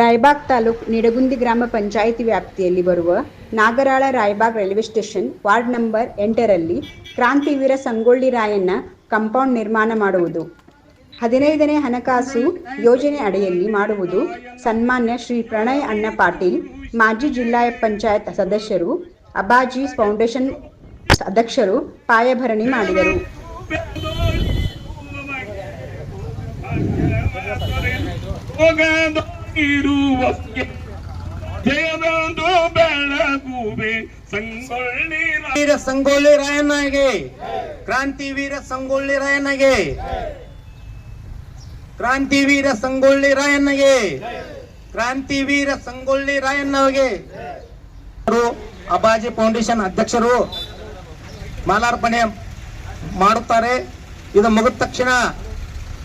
ರಾಯಬಾಗ್ ತಾಲೂಕ್ ನಿಡಗುಂದಿ ಗ್ರಾಮ ಪಂಚಾಯಿತಿ ವ್ಯಾಪ್ತಿಯಲ್ಲಿ ಬರುವ Nagaral Raybag railway station ward number ಎಂಟರಲ್ಲಿ ಕ್ರಾಂತಿವೀರ ಸಂಗೊಳ್ಳಿ ರಾಯಣ್ಣ ಕಾಂಪೌಂಡ್ ನಿರ್ಮಾಣ ಮಾಡುವುದು. ಹದಿನೈದನೇ ಹಣಕಾಸು ಯೋಜನೆ ಅಡಿಯಲ್ಲಿ ಮಾಡುವುದು ಸನ್ಮಾನ್ಯ ಶ್ರೀ ಪ್ರಣಯ್ ಅಣ್ಣ ಪಾಟೀಲ್, ಮಾಜಿ ಜಿಲ್ಲಾ ಪಂಚಾಯತ್ ಸದಸ್ಯರು, ಅಬಾಜಿ ಫೌಂಡೇಶನ್ ಅಧ್ಯಕ್ಷರು ಪಾಯಭರಣಿ ಮಾಡಿದರು. ಜಯದಂದು ಬೆಳಗುವೆ ಸಂಗೊಳ್ಳಿ ವೀರ ಸಂಗೊಳ್ಳಿ ರಾಯಣ್ಣಗೆ, ಕ್ರಾಂತಿ ವೀರ ಸಂಗೊಳ್ಳಿ ರಾಯಣ್ಣಗೆ, ಕ್ರಾಂತಿ ವೀರ ಸಂಗೊಳ್ಳಿ ರಾಯಣ್ಣಗೆ, ಕ್ರಾಂತಿ ವೀರ ಸಂಗೊಳ್ಳಿ ರಾಯಣ್ಣಗೆ. ಅಬಾಜಿ ಫೌಂಡೇಶನ್ ಅಧ್ಯಕ್ಷರು ಮಾಲಾರ್ಪಣೆ ಮಾಡುತ್ತಾರೆ. ಇದು ಮುಗಿದ ತಕ್ಷಣ,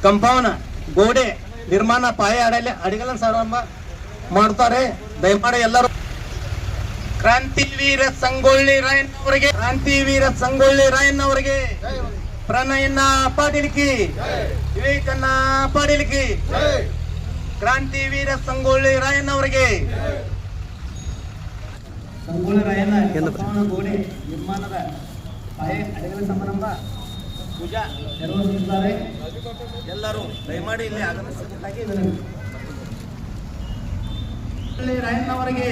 ಕಂಪೌಂಡ್ ಗೋಡೆ ನಿರ್ಮಾಣ ಪಾಯ ಅಡಲೆ ಅಡಿಗಲ ಪ್ರಾರಂಭ ಮಾಡ್ತಾರೆ. ದಯಮಾಡಿ ಎಲ್ಲರೂ ಕ್ರಾಂತಿ ವೀರ ಸಂಗೊಳ್ಳಿ ರಾಯನ್ ಅವರಿಗೆ ಕ್ರಾಂತಿ ವೀರ ಸಂಗೊಳ್ಳಿ ರಾಯನ್ ಅವರಿಗೆ ಪ್ರಣಯನ್ನ ಪಾಟೀಲ್ಕಿ ವಿವೇಕನ್ನ ಪಾಟೀಲ್ಕಿ ಕ್ರಾಂತಿ ವೀರ ಸಂಗೊಳ್ಳಿ ರಾಯನ್ ಅವರಿಗೆ. ಸಂಗೊಳ್ಳಿ ರಾಯಣ್ಣ ನಿರ್ಮಾಣದ ಪಾಯ ಅಡಿಗಲ ಸಮಾರಂಭ. ಪೂಜಾ ನೆರವೇರಿಸಿದ್ದಾರೆ ಎಲ್ಲರೂ ದಯಮಾಡಿ ಇಲ್ಲಿ ಆಗಮಿಸಬೇಕಾಗಿ ರಾಯಣ್ಣವರಿಗೆ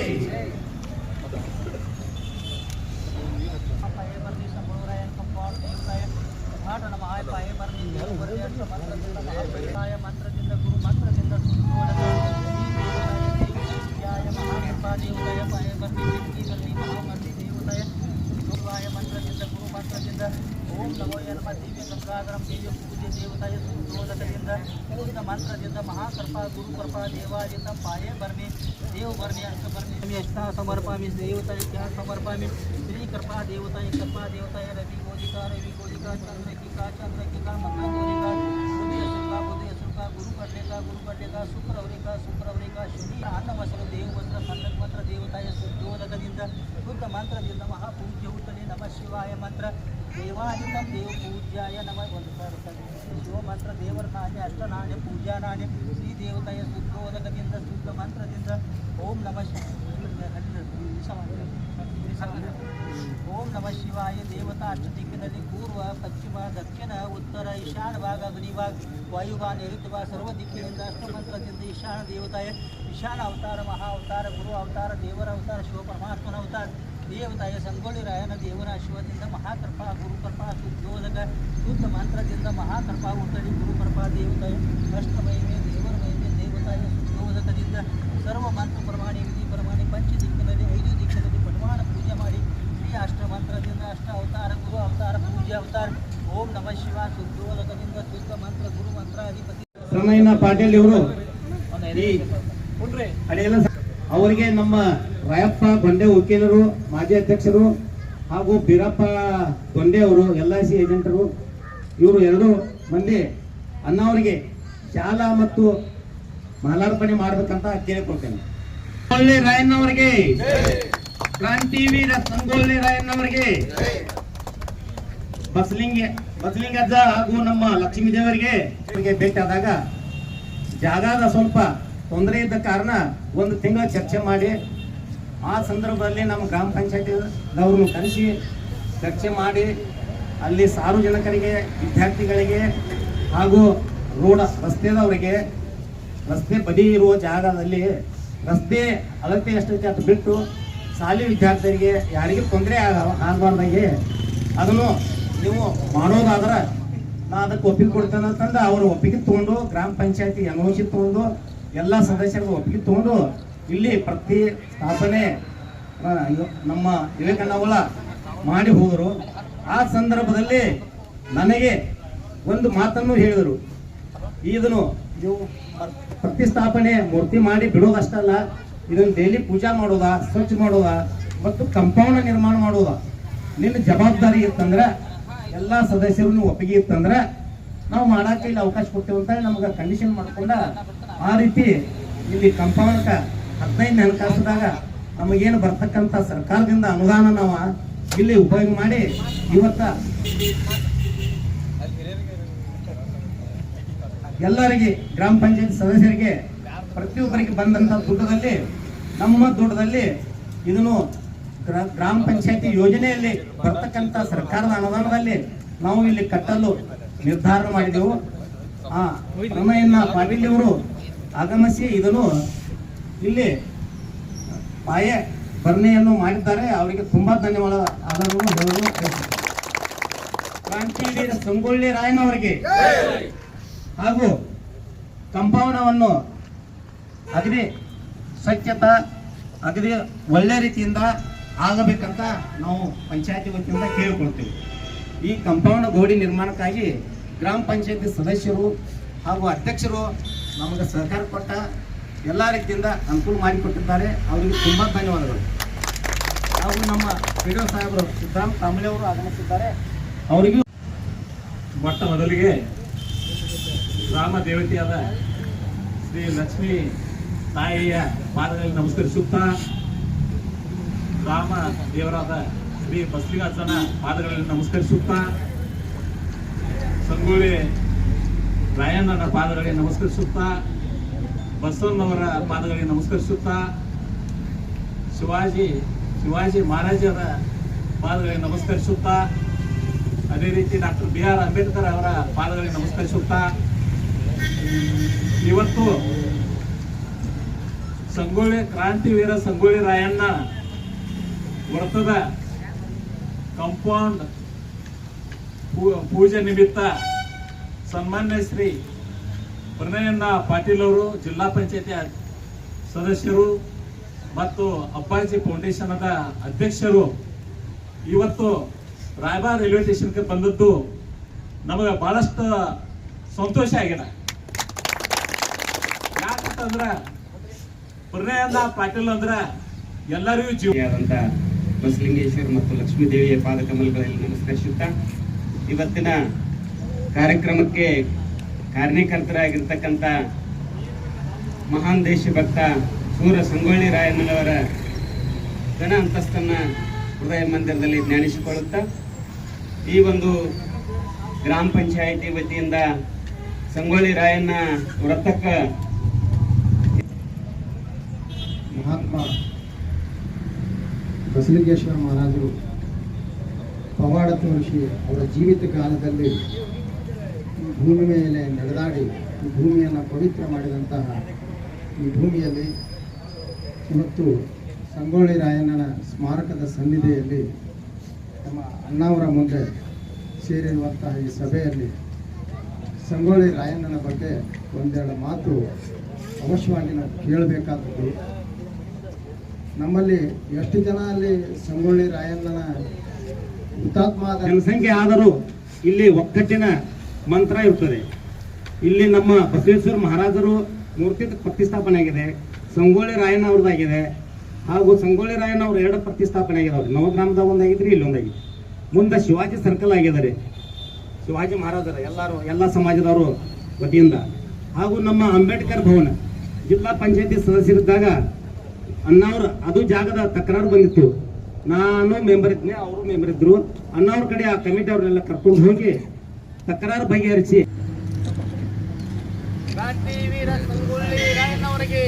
ಮಂತ್ರದಿಂದ ಗುರು ಮಂತ್ರದಿಂದ ಗುರುವಾಯ ಮಂತ್ರದಿಂದ ಗುರು ಮಂತ್ರದಿಂದ ಓಂ ನಮೋ ಯನಮ ದಿವ್ಯ ಗಂಗಾಧರಂ ದೇವ ಪೂಜೆ ದೇವತಾಯ ಸುಧೋದಕದಿಂದ ಉಚಿತ ಮಂತ್ರದಿಂದ ಮಹಾಕೃಪ ಗುರುಕೃಪ ದೇವಾಜಿತ ಪಾಯೇ ಬರ್ಮಿ ದೇವ ಬರ್ಮಿ ಅಷ್ಟ ಬರ್ಮಿ ಅಷ್ಟ ಸಮರ್ಪಾಮಿ ದೇವತಾಯ ಕ್ಯಾ ಸಮರ್ಪಾಮಿ ಶ್ರೀ ಕೃಪಾ ದೇವತಾಯ ಕೃಪಾ ದೇವತಾಯ ರವಿ ಗೋಜಿಕಾ ರವಿ ಗೋಜಿಕಾ ಚಂದ್ರಕಿಕಾ ಚಂದ್ರಕಿಕಾ ಮಂಗಗೋರಿಕಾ ಬುದ್ಧಿಯ ಸುಖ ಬುದ್ಧಿಯ ಸುಖ ಗುರು ಕಡ್ಲೇಕ ಗುರು ಕಡ್ಲೇಕ ಶುಕ್ರವರಿಕ ಶುಕ್ರವರಿಕ ಶನಿ ಅನ್ನ ವಸ್ತ್ರ ದೇವ ವಸ್ತ್ರ ಸಂದಕ್ ಮಂತ್ರ ದೇವತಾಯ ಶುದ್ಧೋದಕದಿಂದ ಶುದ್ಧ ಮಂತ್ರದಿಂದ ಮಹಾಪೂಜ್ಯ ಉತ್ತಲಿ ನಮ ಶಿವಾಯ ಮಂತ್ರ ದೇವಾದಿತಂ ದೇವ ಪೂಜ್ಯಾಯ ನಮ ಒಂದು ಸಾವಿರ ಶಿವ ಮಂತ್ರ ದೇವರ ನಾಣ್ಯ ಅಷ್ಟ ನಾಣ್ಯ ಪೂಜಾ ನಾಣ್ಯ ಶ್ರೀ ದೇವತಾಯ ಶುದ್ಧೋದಕದಿಂದ ಶುದ್ಧ ಮಂತ್ರದಿಂದ ಓಂ ನಮ ಓಂ ನಮ ಶಿವಾಯ ದೇವತಾ ಅಷ್ಟ ದಿಕ್ಕಿನಲ್ಲಿ ಪೂರ್ವ ಪಶ್ಚಿಮ ದಕ್ಷಿಣ ಉತ್ತರ ಈಶಾನ ಭಾಗ ಗಡಿಭಾಗ ವಾಯುಭಾಗ ನೈಋತ್ಯಭಾಗ ಸರ್ವ ದಿಕ್ಕಿನಿಂದ ಅಷ್ಟಮಂತ್ರದಿಂದ ಈಶಾನ ದೇವತಾಯ ಈಶಾನ ಅವತಾರ ಮಹಾ ಅವತಾರ ಗುರು ಅವತಾರ ದೇವರ ಅವತಾರ ಶಿವ ಪರಮಾತ್ಮನ ಅವತಾರ ದೇವತಾಯ ಸಂಗೊಳ್ಳಿ ರಾಯನ ದೇವರ ಶಿವದಿಂದ ಮಹಾಕೃಪಾ ಗುರುಕೃಪಾ ಶುದ್ಧೋದಕ ಶುದ್ಧ ಮಂತ್ರದಿಂದ ಮಹಾಕೃಪಾ ಉತ್ತಡಿ ಗುರುಕೃಪಾ ದೇವತಾಯ ಅಷ್ಟಮಹಿಮೆ ದೇವರ ಮಹಿಮೆ ದೇವತಾಯ ಶುದ್ಧೋದಕದಿಂದ ಸರ್ವ ಮಂತ್ರ ಪ್ರಮಾಣಿ ವಿಧಿ ಪ್ರಮಾಣಿ ಪಂಚ ದಿಕ್ಕಿನಲ್ಲಿ ಐದು ದಿಕ್ಕಿನಲ್ಲಿ ಪಟವಾನ ಪೂಜೆ ಮಾಡಿ ಶ್ರೀ ಅಷ್ಟ ಮಂತ್ರದಿಂದ ಅಷ್ಟ ಅವತಾರ ಗುರು ಅವತಾರ ಪೂಜೆ ಅವತಾರ ಓಂ ನಮ ಶಿವ ಶುದ್ಧೋದಕದಿಂದ ಶುದ್ಧ ಮಂತ್ರ ಗುರು ಮಂತ್ರ ಅಧಿಪತಿ ಪಾಟೀಲ್ ಇವರು. ಅವರಿಗೆ ನಮ್ಮ ರಾಯಪ್ಪ ಗೊಂಡೆ ವಕೀಲರು, ಮಾಜಿ ಅಧ್ಯಕ್ಷರು ಹಾಗೂ ಬೀರಪ್ಪ ಗೊಂಡೆ ಅವರು ಎಲ್ ಐ ಸಿ ಏಜೆಂಟರು ಇವರು ಎರಡು ಮಂದಿ ಅನ್ನವರಿಗೆ ಶಾಲಾ ಮತ್ತು ಮಾಲಾರ್ಪಣೆ ಮಾಡಬೇಕಂತ ಕೇಳಿಕೊಳ್ತೇನೆ ಸಂಗೊಳ್ಳಿ ರಾಯಣ್ಣವರಿಗೆ ಕ್ರಾಂತಿ ವೀರ ಸಂಗೊಳ್ಳಿ ರಾಯಣ್ಣವರಿಗೆ, ಬಸಲಿಂಗ ಬಸಲಿಂಗಜ್ಜ ಹಾಗೂ ನಮ್ಮ ಲಕ್ಷ್ಮೀ ದೇವರಿಗೆ ಭೇಟಿ ಭೇಟಿಯಾದಾಗ ಜಾಗದ ಸ್ವಲ್ಪ ತೊಂದರೆ ಇದ್ದ ಕಾರಣ ಒಂದು ತಿಂಗಳ ಚರ್ಚೆ ಮಾಡಿ ಆ ಸಂದರ್ಭದಲ್ಲಿ ನಮ್ಮ ಗ್ರಾಮ ಪಂಚಾಯತಿದವ್ರನ್ನು ಕರೆಸಿ, ಚರ್ಚೆ ಮಾಡಿ, ಅಲ್ಲಿ ಸಾರ್ವಜನಿಕರಿಗೆ ವಿದ್ಯಾರ್ಥಿಗಳಿಗೆ ಹಾಗೂ ರೋಡ, ರಸ್ತೆದವರಿಗೆ ರಸ್ತೆ ಬದಿ ಇರುವ ಜಾಗದಲ್ಲಿ ರಸ್ತೆ ಅಳತೆ ಎಷ್ಟೈತೆ ಅದು ಬಿಟ್ಟು ಶಾಲೆ ವಿದ್ಯಾರ್ಥಿಗಳಿಗೆ ಯಾರಿಗೂ ತೊಂದರೆ ಆಗ, ಆಗಬಾರ್ದಾಗೆ ಅದನ್ನು ನೀವು ಮಾಡೋದಾದ್ರೆ ನಾ ಅದಕ್ಕೆ ಒಪ್ಪಿಗೆ ಕೊಡ್ತೇನೆ ಅಂತಂದು ಅವರು ಒಪ್ಪಿಗೆ ತೊಗೊಂಡು ಗ್ರಾಮ ಪಂಚಾಯತಿ ಸಿ ತಗೊಂಡು ಎಲ್ಲ ಸದಸ್ಯರಿಗೂ ಒಪ್ಪಿಗೆ ತಗೊಂಡು ಇಲ್ಲಿ ಪ್ರತಿ ಸ್ಥಾಪನೆ ನಮ್ಮ ವಿವೇಕಾನಂದ ಮಾಡಿ ಹೋದರು. ಆ ಸಂದರ್ಭದಲ್ಲಿ ನನಗೆ ಒಂದು ಮಾತನ್ನು ಹೇಳಿದರು. ಇದನ್ನು ನೀವು ಪ್ರತಿಷ್ಠಾಪನೆ ಮೂರ್ತಿ ಮಾಡಿ ಬಿಡೋದಷ್ಟಲ್ಲ ಇದನ್ನು ಡೈಲಿ ಪೂಜಾ ಮಾಡೋದ, ಸ್ವಚ್ಛ ಮಾಡೋದ, ಮತ್ತು ಕಂಪೌಂಡ್ ನಿರ್ಮಾಣ ಮಾಡೋದ, ನಿನ್ನ ಜವಾಬ್ದಾರಿ ಇತ್ತಂದ್ರೆ, ಎಲ್ಲ ಸದಸ್ಯರು ಒಪ್ಪಿಗೆ ಇತ್ತಂದ್ರೆ, ನಾವು ಮಾಡಕ್ಕೆ ಇಲ್ಲಿ ಅವಕಾಶ ಕೊಡ್ತೇವೆ ಅಂತ ನಮ್ಗೆ ಕಂಡೀಷನ್ ಮಾಡ್ಕೊಂಡ ಆ ರೀತಿ ಇಲ್ಲಿ ಕಂಪೌಂಡ್ಕ ಹದಿನೈದು ನೆನಕಾಸದಾಗ ನಮಗೇನು ಬರ್ತಕ್ಕಂಥ ಸರ್ಕಾರದಿಂದ ಅನುದಾನ ನಾವು ಇಲ್ಲಿ ಉಪಯೋಗ ಮಾಡಿ ಇವತ್ತ ಎಲ್ಲರಿಗೆ ಗ್ರಾಮ ಪಂಚಾಯತ್ ಸದಸ್ಯರಿಗೆ ಪ್ರತಿಯೊಬ್ಬರಿಗೆ ಬಂದಂತ ದುಡ್ಡದಲ್ಲಿ ನಮ್ಮ ದುಡ್ಡದಲ್ಲಿ ಇದನ್ನು ಗ್ರಾ- ಗ್ರಾಮ ಪಂಚಾಯತಿ ಯೋಜನೆಯಲ್ಲಿ ಬರ್ತಕ್ಕಂಥ ಸರ್ಕಾರದ ಅನುದಾನದಲ್ಲಿ ನಾವು ಇಲ್ಲಿ ಕಟ್ಟಲು ನಿರ್ಧಾರ ಮಾಡಿದೆವು. ಆ ಪ್ರಮೇಯನ್ನ ಪಾಟೀಲ್ ಅವರು ಆಗಮಿಸಿ ಇದನ್ನು ಇಲ್ಲಿ ಪಾಯ ಭರಣೆಯನ್ನು ಮಾಡಿದ್ದಾರೆ. ಅವರಿಗೆ ತುಂಬಾ ಧನ್ಯವಾದ. ಆಧಾರವನ್ನು ಹೇಳಲು. ಕ್ರಾಂತಿವೀರ ಸಂಗೊಳ್ಳಿ ರಾಯನವರಿಗೆ ಹಾಗೂ ಕಂಪೌಂಡವನ್ನು ಅಗದಿ ಸ್ವಚ್ಛತಾ ಅಗದಿ ಒಳ್ಳೆ ರೀತಿಯಿಂದ ಆಗಬೇಕಂತ ನಾವು ಪಂಚಾಯತಿ ವತಿಯಿಂದ ಕೇಳಿಕೊಳ್ತೀವಿ. ಈ ಕಂಪೌಂಡ್ ಗೋಡಿ ನಿರ್ಮಾಣಕ್ಕಾಗಿ ಗ್ರಾಮ ಪಂಚಾಯತಿ ಸದಸ್ಯರು ಹಾಗೂ ಅಧ್ಯಕ್ಷರು ನಮಗೆ ಸಹಕಾರ ಕೊಟ್ಟ ಎಲ್ಲ ರೀತಿಯಿಂದ ಅನುಕೂಲ ಮಾಡಿಕೊಟ್ಟಿದ್ದಾರೆ ಅವರಿಗೆ ತುಂಬ ಧನ್ಯವಾದಗಳು. ಹಾಗೂ ನಮ್ಮ ಪಿ ಸಾಹೇಬರು ಸಿದ್ದರಾಮ್ ಕಾಂಬಳೆ ಅವರು ಆಗಮಿಸಿದ್ದಾರೆ. ಅವರಿಗೂ ಮೊಟ್ಟ ಮೊದಲಿಗೆ ಗ್ರಾಮ ದೇವತೆಯಾದ ಶ್ರೀ ಲಕ್ಷ್ಮೀ ತಾಯಿಯ ಪಾದದಲ್ಲಿ ನಮಸ್ಕರಿಸುತ್ತಾ, ರಾಮ ದೇವರಾದ ಶ್ರೀ ಬಸಲಿಗಾಸನ ಪಾದಗಳಲ್ಲಿ ನಮಸ್ಕರಿಸುತ್ತಾ, ಸಂಗೊಳ್ಳಿ ರಾಯಣ್ಣನ ಪಾದಗಳಿಗೆ ನಮಸ್ಕರಿಸುತ್ತಾ ಬಸವಣ್ಣವರ ಪಾದಗಳಿಗೆ ನಮಸ್ಕರಿಸುತ್ತಾ ಶಿವಾಜಿ ಶಿವಾಜಿ ಮಹಾರಾಜರ ಪಾದಗಳಿಗೆ ನಮಸ್ಕರಿಸುತ್ತಾ, ಅದೇ ರೀತಿ ಡಾಕ್ಟರ್ ಬಿ ಆರ್ ಅಂಬೇಡ್ಕರ್ ಅವರ ಪಾದಗಳಿಗೆ ನಮಸ್ಕರಿಸುತ್ತಾ, ಇವತ್ತು ಸಂಗೊಳ್ಳಿ ಕ್ರಾಂತಿವೀರ ಸಂಗೊಳ್ಳಿ ರಾಯಣ್ಣ ವೃತ್ತದ ಕಂಪೌಂಡ್ ಪೂಜೆ ನಿಮಿತ್ತ ಸನ್ಮಾನ್ಯ ಶ್ರೀ ಪ್ರಣಯಣ್ಣ ಪಾಟೀಲ್ ಅವರು ಜಿಲ್ಲಾ ಪಂಚಾಯತಿ ಸದಸ್ಯರು ಮತ್ತು ಅಪ್ಪಾಜಿ ಫೌಂಡೇಶನದ ಅಧ್ಯಕ್ಷರು ಇವತ್ತು ರಾಯಬಾರ್ ರೈಲ್ವೆ ಸ್ಟೇಷನ್ಗೆ ಬಂದದ್ದು ನಮಗೆ ಬಹಳಷ್ಟು ಸಂತೋಷ ಆಗಿದೆ. ಯಾಕಂತಂದ್ರೆ ಪ್ರಣಯಣ್ಣ ಪಾಟೀಲ್ ಅಂದ್ರೆ ಎಲ್ಲರಿಗೂ ಜೀವ. ಬಸಲಿಂಗೇಶ್ವರ್ ಮತ್ತು ಲಕ್ಷ್ಮೀ ದೇವಿಯ ಪಾದಕಮಲಗಳಲ್ಲಿ ನಮಸ್ಕರಿಸುತ್ತಾ, ಇವತ್ತಿನ ಕಾರ್ಯಕ್ರಮಕ್ಕೆ ಕಾರಣೀಕರ್ತರಾಗಿರ್ತಕ್ಕಂಥ ಮಹಾನ್ ದೇಶಭಕ್ತ ಸೂರ ಸಂಗೊಳ್ಳಿ ರಾಯಣ್ಣನವರ ಘನ ಅಂತಸ್ತನ್ನ ಹೃದಯ ಮಂದಿರದಲ್ಲಿ ಜ್ಞಾನಿಸಿಕೊಳ್ಳುತ್ತಾ ಈ ಒಂದು ಗ್ರಾಮ ಪಂಚಾಯಿತಿ ವತಿಯಿಂದ ಸಂಗೊಳ್ಳಿ ರಾಯಣ್ಣ ವ್ರತಕ್ಕೆ ಮಹಾತ್ಮ ಬಸಲಿಂಗೇಶ್ವರ ಮಹಾರಾಜರು ಪವಾಡ ತೋರಿಸಿ ಅವರ ಜೀವಿತ ಕಾಲದಲ್ಲಿ ಭೂಮಿ ಮೇಲೆ ನಡೆದಾಡಿ ಈ ಭೂಮಿಯನ್ನು ಪವಿತ್ರ ಮಾಡಿದಂತಹ ಈ ಭೂಮಿಯಲ್ಲಿ ಮತ್ತು ಸಂಗೊಳ್ಳಿ ರಾಯಣ್ಣನ ಸ್ಮಾರಕದ ಸನ್ನಿಧಿಯಲ್ಲಿ ನಮ್ಮ ಅಣ್ಣಾವರ ಮುಂದೆ ಸೇರಿರುವಂತಹ ಈ ಸಭೆಯಲ್ಲಿ ಸಂಗೊಳ್ಳಿ ರಾಯಣ್ಣನ ಬಗ್ಗೆ ಒಂದೆರಡು ಮಾತು ಅವಶ್ಯವಾಗಿ ನಾವು ಕೇಳಬೇಕಾದದ್ದು. ನಮ್ಮಲ್ಲಿ ಎಷ್ಟು ಜನ ಅಲ್ಲಿ ಸಂಗೊಳ್ಳಿ ರಾಯಣ್ಣನ ಹುತಾತ್ಮ ಜನಸಂಖ್ಯೆ ಆದರೂ ಇಲ್ಲಿ ಒಕ್ಕಟ್ಟಿನ ಮಂತ್ರ ಇರ್ತದೆ. ಇಲ್ಲಿ ನಮ್ಮ ಬಸವೇಶ್ವರ ಮಹಾರಾಜರು ಮೂರ್ತಿ ಪ್ರತಿಷ್ಠಾಪನೆ ಆಗಿದೆ. ಸಂಗೊಳ್ಳಿ ರಾಯಣ್ಣ ಅವ್ರದ್ದಾಗಿದೆ ಹಾಗೂ ಸಂಗೊಳ್ಳಿ ರಾಯಣ್ಣ ಅವ್ರ ಎರಡು ಪ್ರತಿಷ್ಠಾಪನೆ ಆಗಿದಾವ್ರಿ ನವಗ್ರಾಮದಾಗ ಒಂದಾಗಿದ್ರಿ, ಇಲ್ಲಿ ಒಂದಾಗಿದೆ ಮುಂದೆ ಶಿವಾಜಿ ಸರ್ಕಲ್ ಆಗಿದ್ದಾರೆ. ಶಿವಾಜಿ ಮಹಾರಾಜರ, ಎಲ್ಲರೂ, ಎಲ್ಲ ಸಮಾಜದವರು ವತಿಯಿಂದ. ಹಾಗೂ ನಮ್ಮ ಅಂಬೇಡ್ಕರ್ ಭವನ, ಜಿಲ್ಲಾ ಪಂಚಾಯತಿ ಸದಸ್ಯರಿದ್ದಾಗ ಅಣ್ಣವ್ರ, ಅದು ಜಾಗದ ತಕರಾರು ಬಂದಿತ್ತು. ನಾನು ಮೆಂಬರ್ ಇದ್ನೆ ಅವರು ಮೆಂಬರ್ ಇದ್ರು. ಅಣ್ಣವ್ರ ಕಡೆ ಆ ಕಮಿಟಿ ಅವ್ರನ್ನೆಲ್ಲ ಕರ್ಕೊಂಡು ಹೋಗಿ ತಕರಾರು ಬಗೆಹರಿಸಿ ಕ್ರಾಂತಿವೀರ ಸಂಗೊಳ್ಳಿ ರಾಯಣ್ಣವರಿಗೆ